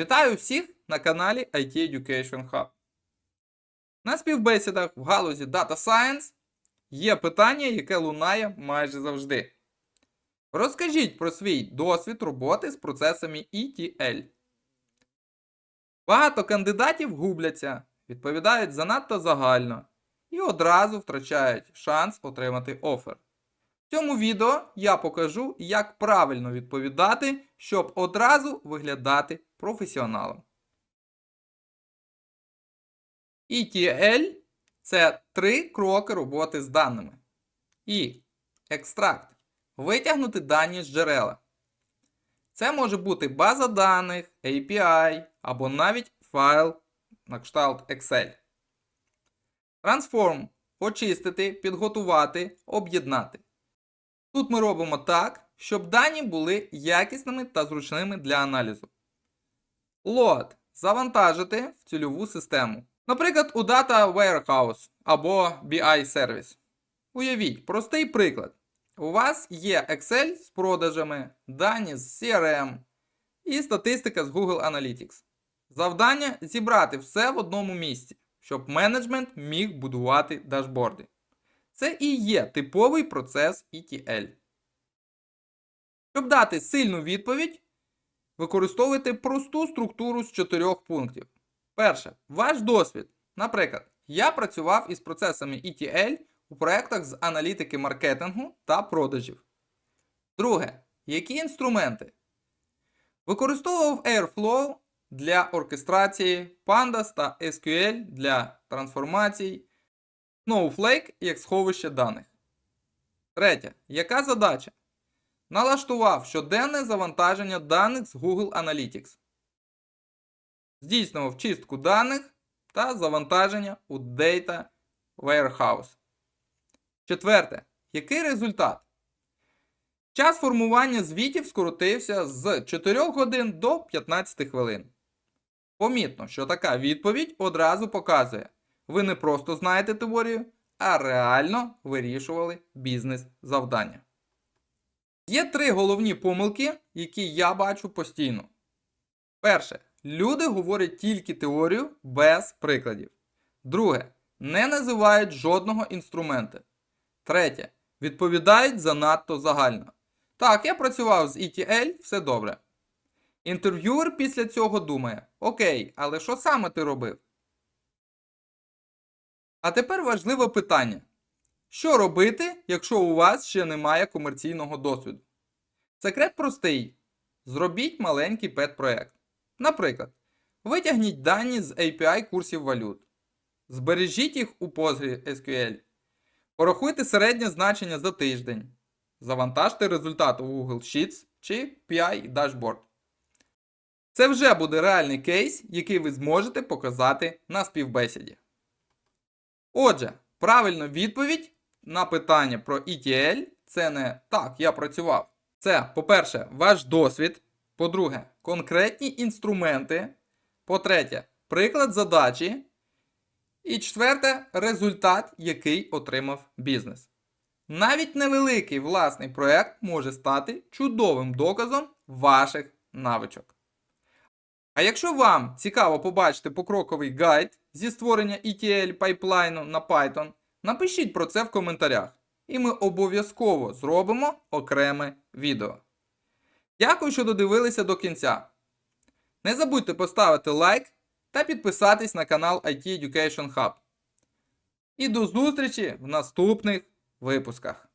Вітаю всіх на каналі IT Education Hub. На співбесідах в галузі Data Science є питання, яке лунає майже завжди. Розкажіть про свій досвід роботи з процесами ETL. Багато кандидатів губляться, відповідають занадто загально і одразу втрачають шанс отримати офер. В цьому відео я покажу, як правильно відповідати, щоб одразу виглядати професіоналом. ETL це три кроки роботи з даними. І екстракт витягнути дані з джерела. Це може бути база даних, API або навіть файл на кшталт Excel. Transform очистити, підготувати, об'єднати. Тут ми робимо так, щоб дані були якісними та зручними для аналізу. Load завантажити в цільову систему. Наприклад, у Data Warehouse або BI Service. Уявіть, простий приклад. У вас є Excel з продажами, дані з CRM і статистика з Google Analytics. Завдання зібрати все в одному місці, щоб менеджмент міг будувати дашборди. Це і є типовий процес ETL. Щоб дати сильну відповідь, використовуйте просту структуру з чотирьох пунктів. Перше, ваш досвід. Наприклад, я працював із процесами ETL у проєктах з аналітики маркетингу та продажів. Друге, які інструменти? Використовував Airflow для оркестрації, Pandas та SQL для трансформацій, Snowflake як сховище даних. Третє. Яка задача? Налаштував щоденне завантаження даних з Google Analytics. Здійснював чистку даних та завантаження у Data Warehouse. Четверте. Який результат? Час формування звітів скоротився з 4 годин до 15 хвилин. Помітно, що така відповідь одразу показує, ви не просто знаєте теорію, а реально вирішували бізнес-завдання. Є три головні помилки, які я бачу постійно. Перше. Люди говорять тільки теорію без прикладів. Друге. Не називають жодного інструмента. Третє. Відповідають занадто загально. Так, я працював з ETL, все добре. Інтерв'юер після цього думає: Окей, але що саме ти робив? А тепер важливе питання: що робити, якщо у вас ще немає комерційного досвіду? Секрет простий: зробіть маленький пет-проект. Наприклад, витягніть дані з API курсів валют, збережіть їх у PostgreSQL, порахуйте середнє значення за тиждень, завантажте результат у Google Sheets чи PI Dashboard. Це вже буде реальний кейс, який ви зможете показати на співбесіді. Отже, правильна відповідь на питання про ETL це не так, я працював. Це, по-перше, ваш досвід. По-друге, конкретні інструменти. По-третє, приклад задачі. І четверте, результат, який отримав бізнес. Навіть невеликий власний проект може стати чудовим доказом ваших навичок. А якщо вам цікаво побачити покроковий гайд зі створення ETL пайплайну на Python, напишіть про це в коментарях, і ми обов'язково зробимо окреме відео. Дякую, що додивилися до кінця. Не забудьте поставити лайк та підписатись на канал IT Education Hub. І до зустрічі в наступних випусках.